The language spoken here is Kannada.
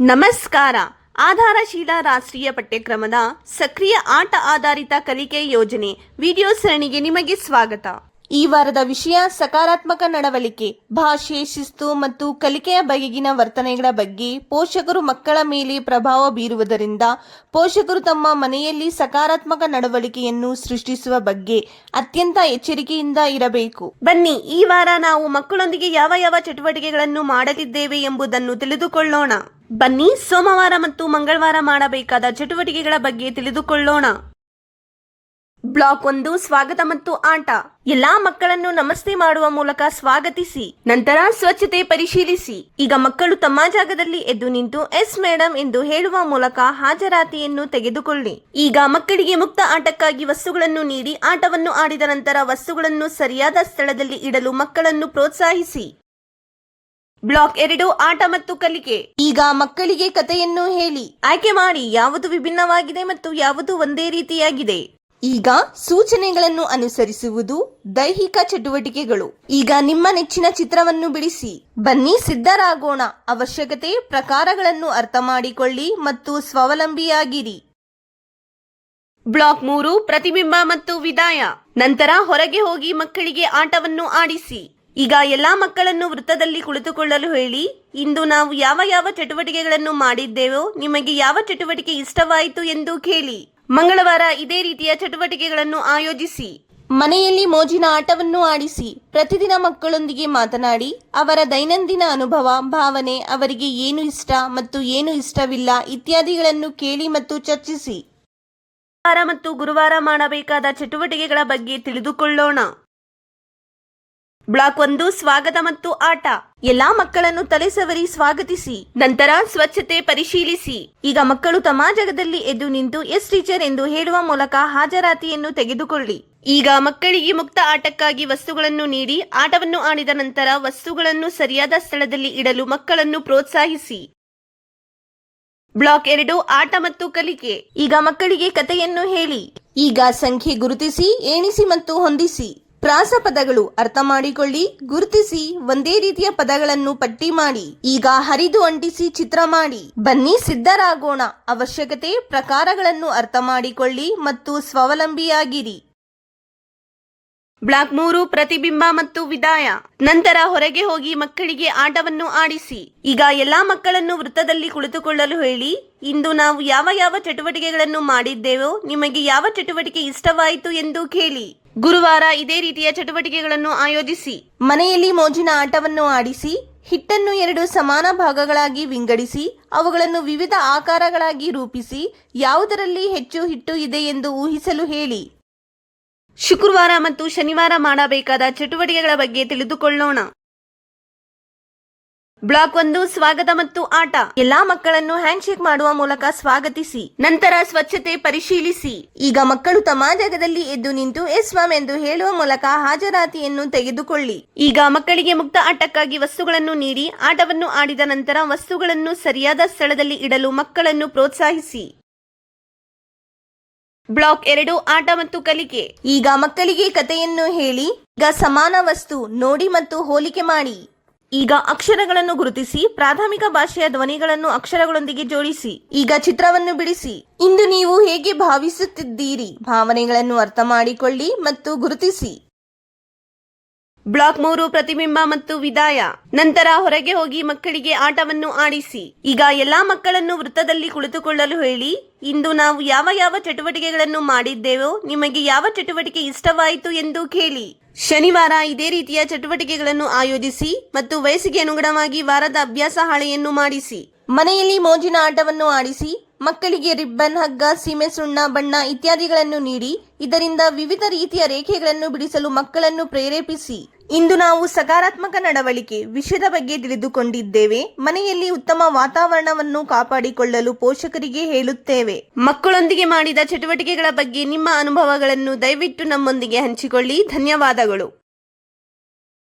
ನಮಸ್ಕಾರ. ಆಧಾರಶೀಲ ರಾಷ್ಟ್ರೀಯ ಪಠ್ಯಕ್ರಮದ ಸಕ್ರಿಯ ಆಟ ಆಧಾರಿತ ಕಲಿಕೆ ಯೋಜನೆ ವಿಡಿಯೋ ಸರಣಿಗೆ ನಿಮಗೆ ಸ್ವಾಗತ. ಈ ವಾರದ ವಿಷಯ ಸಕಾರಾತ್ಮಕ ನಡವಳಿಕೆ, ಭಾಷೆ, ಶಿಸ್ತು ಮತ್ತು ಕಲಿಕೆಯ ಬಗೆಗಿನ ವರ್ತನೆಗಳ ಬಗ್ಗೆ ಪೋಷಕರು ಮಕ್ಕಳ ಮೇಲೆ ಪ್ರಭಾವ ಬೀರುವುದರಿಂದ ಪೋಷಕರು ತಮ್ಮ ಮನೆಯಲ್ಲಿ ಸಕಾರಾತ್ಮಕ ನಡವಳಿಕೆಯನ್ನು ಸೃಷ್ಟಿಸುವ ಬಗ್ಗೆ ಅತ್ಯಂತ ಎಚ್ಚರಿಕೆಯಿಂದ ಇರಬೇಕು. ಬನ್ನಿ, ಈ ವಾರ ನಾವು ಮಕ್ಕಳೊಂದಿಗೆ ಯಾವ ಯಾವ ಚಟುವಟಿಕೆಗಳನ್ನು ಮಾಡಲಿದ್ದೇವೆ ಎಂಬುದನ್ನು ತಿಳಿದುಕೊಳ್ಳೋಣ. ಬನ್ನಿ ಸೋಮವಾರ ಮತ್ತು ಮಂಗಳವಾರ ಮಾಡಬೇಕಾದ ಚಟುವಟಿಕೆಗಳ ಬಗ್ಗೆ ತಿಳಿದುಕೊಳ್ಳೋಣ. ಬ್ಲಾಕ್ ಒಂದು, ಸ್ವಾಗತ ಮತ್ತು ಆಟ. ಎಲ್ಲಾ ಮಕ್ಕಳನ್ನು ನಮಸ್ತೆ ಮಾಡುವ ಮೂಲಕ ಸ್ವಾಗತಿಸಿ. ನಂತರ ಸ್ವಚ್ಛತೆ ಪರಿಶೀಲಿಸಿ. ಈಗ ಮಕ್ಕಳು ತಮ್ಮ ಜಾಗದಲ್ಲಿ ಎದ್ದು ನಿಂತು, ಎಸ್ ಮೇಡಮ್ ಎಂದು ಹೇಳುವ ಮೂಲಕ ಹಾಜರಾತಿಯನ್ನು ತೆಗೆದುಕೊಳ್ಳಿ. ಈಗ ಮಕ್ಕಳಿಗೆ ಮುಕ್ತ ಆಟಕ್ಕಾಗಿ ವಸ್ತುಗಳನ್ನು ನೀಡಿ, ಆಟವನ್ನು ಆಡಿದ ನಂತರ ವಸ್ತುಗಳನ್ನು ಸರಿಯಾದ ಸ್ಥಳದಲ್ಲಿ ಇಡಲು ಮಕ್ಕಳನ್ನು ಪ್ರೋತ್ಸಾಹಿಸಿ. ಬ್ಲಾಕ್ ಎರಡು, ಆಟ ಮತ್ತು ಕಲಿಕೆ. ಈಗ ಮಕ್ಕಳಿಗೆ ಕಥೆಯನ್ನು ಹೇಳಿ. ಆಯ್ಕೆ ಮಾಡಿ. ಯಾವುದು ವಿಭಿನ್ನವಾಗಿದೆ ಮತ್ತು ಯಾವುದು ಒಂದೇ ರೀತಿಯಾಗಿದೆ. ಈಗ ಸೂಚನೆಗಳನ್ನು ಅನುಸರಿಸುವುದು ದೈಹಿಕ ಚಟುವಟಿಕೆಗಳು. ಈಗ ನಿಮ್ಮ ನೆಚ್ಚಿನ ಚಿತ್ರವನ್ನು ಬಿಡಿಸಿ. ಬನ್ನಿ ಸಿದ್ಧರಾಗೋಣ. ಅವಶ್ಯಕತೆ ಪ್ರಕಾರಗಳನ್ನು ಅರ್ಥ ಮಾಡಿಕೊಳ್ಳಿ ಮತ್ತು ಸ್ವಾವಲಂಬಿಯಾಗಿರಿ. ಬ್ಲಾಕ್ ಮೂರು, ಪ್ರತಿಬಿಂಬ ಮತ್ತು ವಿದಾಯ. ನಂತರ ಹೊರಗೆ ಹೋಗಿ ಮಕ್ಕಳಿಗೆ ಆಟವನ್ನು ಆಡಿಸಿ. ಈಗ ಎಲ್ಲ ಮಕ್ಕಳನ್ನು ವೃತ್ತದಲ್ಲಿ ಕುಳಿತುಕೊಳ್ಳಲು ಹೇಳಿ, ಇಂದು ನಾವು ಯಾವ ಯಾವ ಚಟುವಟಿಕೆಗಳನ್ನು ಮಾಡಿದ್ದೇವೋ ನಿಮಗೆ ಯಾವ ಚಟುವಟಿಕೆ ಇಷ್ಟವಾಯಿತು ಎಂದು ಕೇಳಿ. ಮಂಗಳವಾರ ಇದೇ ರೀತಿಯ ಚಟುವಟಿಕೆಗಳನ್ನು ಆಯೋಜಿಸಿ. ಮನೆಯಲ್ಲಿ ಮೋಜಿನ ಆಟವನ್ನು ಆಡಿಸಿ, ಪ್ರತಿದಿನ ಮಕ್ಕಳೊಂದಿಗೆ ಮಾತನಾಡಿ, ಅವರ ದೈನಂದಿನ ಅನುಭವ, ಭಾವನೆ, ಅವರಿಗೆ ಏನು ಇಷ್ಟ ಮತ್ತು ಏನು ಇಷ್ಟವಿಲ್ಲ ಇತ್ಯಾದಿಗಳನ್ನು ಕೇಳಿ ಮತ್ತು ಚರ್ಚಿಸಿ. ಮತ್ತು ಗುರುವಾರ ಮಾಡಬೇಕಾದ ಚಟುವಟಿಕೆಗಳ ಬಗ್ಗೆ ತಿಳಿದುಕೊಳ್ಳೋಣ. ಬ್ಲಾಕ್ ಒಂದು, ಸ್ವಾಗತ ಮತ್ತು ಆಟ. ಎಲ್ಲಾ ಮಕ್ಕಳನ್ನು ತಲೆ ಸವರಿ ಸ್ವಾಗತಿಸಿ. ನಂತರ ಸ್ವಚ್ಛತೆ ಪರಿಶೀಲಿಸಿ. ಈಗ ಮಕ್ಕಳು ತಮ್ಮ ಜಗದಲ್ಲಿ ಎದ್ದು ನಿಂತು ಎಸ್ ಟೀಚರ್ ಎಂದು ಹೇಳುವ ಮೂಲಕ ಹಾಜರಾತಿಯನ್ನು ತೆಗೆದುಕೊಳ್ಳಿ. ಈಗ ಮಕ್ಕಳಿಗೆ ಮುಕ್ತ ಆಟಕ್ಕಾಗಿ ವಸ್ತುಗಳನ್ನು ನೀಡಿ, ಆಟವನ್ನು ಆಡಿದ ನಂತರ ವಸ್ತುಗಳನ್ನು ಸರಿಯಾದ ಸ್ಥಳದಲ್ಲಿ ಇಡಲು ಮಕ್ಕಳನ್ನು ಪ್ರೋತ್ಸಾಹಿಸಿ. ಬ್ಲಾಕ್ ಎರಡು, ಆಟ ಮತ್ತು ಕಲಿಕೆ. ಈಗ ಮಕ್ಕಳಿಗೆ ಕಥೆಯನ್ನು ಹೇಳಿ. ಈಗ ಸಂಖ್ಯೆ ಗುರುತಿಸಿ ಏಣಿಸಿ ಮತ್ತು ಹೊಂದಿಸಿ. ಪ್ರಾಸ ಪದಗಳು ಅರ್ಥ ಮಾಡಿಕೊಳ್ಳಿ, ಗುರುತಿಸಿ, ಒಂದೇ ರೀತಿಯ ಪದಗಳನ್ನು ಪಟ್ಟಿ ಮಾಡಿ, ಈಗ ಹರಿದು ಅಂಟಿಸಿ ಚಿತ್ರ ಮಾಡಿ. ಬನ್ನಿ ಸಿದ್ಧರಾಗೋಣ. ಅವಶ್ಯಕತೆ ಪ್ರಕಾರಗಳನ್ನು ಅರ್ಥ ಮಾಡಿಕೊಳ್ಳಿ ಮತ್ತು ಸ್ವಾವಲಂಬಿಯಾಗಿರಿ. ಬ್ಲಾಕ್ ಮೂರು ಪ್ರತಿಬಿಂಬ ಮತ್ತು ವಿದಾಯ. ನಂತರ ಹೊರಗೆ ಹೋಗಿ ಮಕ್ಕಳಿಗೆ ಆಟವನ್ನು ಆಡಿಸಿ. ಈಗ ಎಲ್ಲಾ ಮಕ್ಕಳನ್ನು ವೃತ್ತದಲ್ಲಿ ಕುಳಿತುಕೊಳ್ಳಲು ಹೇಳಿ, ಇಂದು ನಾವು ಯಾವ ಯಾವ ಚಟುವಟಿಕೆಗಳನ್ನು ಮಾಡಿದ್ದೇವೋ, ನಿಮಗೆ ಯಾವ ಚಟುವಟಿಕೆ ಇಷ್ಟವಾಯಿತು ಎಂದು ಕೇಳಿ. ಗುರುವಾರ ಇದೇ ರೀತಿಯ ಚಟುವಟಿಕೆಗಳನ್ನು ಆಯೋಜಿಸಿ, ಮನೆಯಲ್ಲಿ ಮೋಜಿನ ಆಟವನ್ನು ಆಡಿಸಿ, ಹಿಟ್ಟನ್ನು ಎರಡು ಸಮಾನ ಭಾಗಗಳಾಗಿ ವಿಂಗಡಿಸಿ, ಅವುಗಳನ್ನು ವಿವಿಧ ಆಕಾರಗಳಾಗಿ ರೂಪಿಸಿ, ಯಾವುದರಲ್ಲಿ ಹೆಚ್ಚು ಹಿಟ್ಟು ಇದೆ ಎಂದು ಊಹಿಸಲು ಹೇಳಿ. ಶುಕ್ರವಾರ ಮತ್ತು ಶನಿವಾರ ಮಾಡಬೇಕಾದ ಚಟುವಟಿಕೆಗಳ ಬಗ್ಗೆ ತಿಳಿದುಕೊಳ್ಳೋಣ. ಬ್ಲಾಕ್ ಒಂದು, ಸ್ವಾಗತ ಮತ್ತು ಆಟ. ಎಲ್ಲಾ ಮಕ್ಕಳನ್ನು ಹ್ಯಾಂಡ್ ಶೇಕ್ ಮಾಡುವ ಮೂಲಕ ಸ್ವಾಗತಿಸಿ. ನಂತರ ಸ್ವಚ್ಛತೆ ಪರಿಶೀಲಿಸಿ. ಈಗ ಮಕ್ಕಳು ತಮ್ಮ ಜಾಗದಲ್ಲಿ ಎದ್ದು ನಿಂತು ಎಸ್ ಎಂದು ಹೇಳುವ ಮೂಲಕ ಹಾಜರಾತಿಯನ್ನು ತೆಗೆದುಕೊಳ್ಳಿ. ಈಗ ಮಕ್ಕಳಿಗೆ ಮುಕ್ತ ಆಟಕ್ಕಾಗಿ ವಸ್ತುಗಳನ್ನು ನೀಡಿ, ಆಟವನ್ನು ಆಡಿದ ನಂತರ ವಸ್ತುಗಳನ್ನು ಸರಿಯಾದ ಸ್ಥಳದಲ್ಲಿ ಇಡಲು ಮಕ್ಕಳನ್ನು ಪ್ರೋತ್ಸಾಹಿಸಿ. ಬ್ಲಾಕ್ ಎರಡು ಆಟ ಮತ್ತು ಕಲಿಕೆ. ಈಗ ಮಕ್ಕಳಿಗೆ ಕಥೆಯನ್ನು ಹೇಳಿ, ಈಗ ಸಮಾನ ವಸ್ತು ನೋಡಿ ಮತ್ತು ಹೋಲಿಕೆ ಮಾಡಿ. ಈಗ ಅಕ್ಷರಗಳನ್ನು ಗುರುತಿಸಿ, ಪ್ರಾಥಮಿಕ ಭಾಷೆಯ ಧ್ವನಿಗಳನ್ನು ಅಕ್ಷರಗಳೊಂದಿಗೆ ಜೋಡಿಸಿ, ಈಗ ಚಿತ್ರವನ್ನು ಬಿಡಿಸಿ. ಇಂದು ನೀವು ಹೇಗೆ ಭಾವಿಸುತ್ತಿದ್ದೀರಿ? ಭಾವನೆಗಳನ್ನು ಅರ್ಥ ಮಾಡಿಕೊಳ್ಳಿ ಮತ್ತು ಗುರುತಿಸಿ. ಬ್ಲಾಕ್ ಮೂರು ಪ್ರತಿಬಿಂಬ ಮತ್ತು ವಿದಾಯ. ನಂತರ ಹೊರಗೆ ಹೋಗಿ ಮಕ್ಕಳಿಗೆ ಆಟವನ್ನು ಆಡಿಸಿ. ಈಗ ಎಲ್ಲಾ ಮಕ್ಕಳನ್ನು ವೃತ್ತದಲ್ಲಿ ಕುಳಿತುಕೊಳ್ಳಲು ಹೇಳಿ, ಇಂದು ನಾವು ಯಾವ ಯಾವ ಚಟುವಟಿಕೆಗಳನ್ನು ಮಾಡಿದ್ದೇವೋ, ನಿಮಗೆ ಯಾವ ಚಟುವಟಿಕೆ ಇಷ್ಟವಾಯಿತು ಎಂದು ಕೇಳಿ. ಶನಿವಾರ ಇದೇ ರೀತಿಯ ಚಟುವಟಿಕೆಗಳನ್ನು ಆಯೋಜಿಸಿ ಮತ್ತು ವಯಸ್ಸಿಗೆ ಅನುಗುಣವಾಗಿ ವಾರದ ಅಭ್ಯಾಸ ಹಾಳೆಯನ್ನು ಮಾಡಿಸಿ. ಮನೆಯಲ್ಲಿ ಮೋಜಿನ ಆಟವನ್ನು ಆಡಿಸಿ, ಮಕ್ಕಳಿಗೆ ರಿಬ್ಬನ್ ಹಗ್ಗ, ಸೀಮೆ ಸುಣ್ಣ, ಬಣ್ಣ ಇತ್ಯಾದಿಗಳನ್ನು ನೀಡಿ, ಇದರಿಂದ ವಿವಿಧ ರೀತಿಯ ರೇಖೆಗಳನ್ನು ಬಿಡಿಸಲು ಮಕ್ಕಳನ್ನು ಪ್ರೇರೇಪಿಸಿ. ಇಂದು ನಾವು ಸಕಾರಾತ್ಮಕ ನಡವಳಿಕೆ ವಿಷಯದ ಬಗ್ಗೆ ತಿಳಿದುಕೊಂಡಿದ್ದೇವೆ. ಮನೆಯಲ್ಲಿ ಉತ್ತಮ ವಾತಾವರಣವನ್ನು ಕಾಪಾಡಿಕೊಳ್ಳಲು ಪೋಷಕರಿಗೆ ಹೇಳುತ್ತೇವೆ. ಮಕ್ಕಳೊಂದಿಗೆ ಮಾಡಿದ ಚಟುವಟಿಕೆಗಳ ಬಗ್ಗೆ ನಿಮ್ಮ ಅನುಭವಗಳನ್ನು ದಯವಿಟ್ಟು ನಮ್ಮೊಂದಿಗೆ ಹಂಚಿಕೊಳ್ಳಿ. ಧನ್ಯವಾದಗಳು.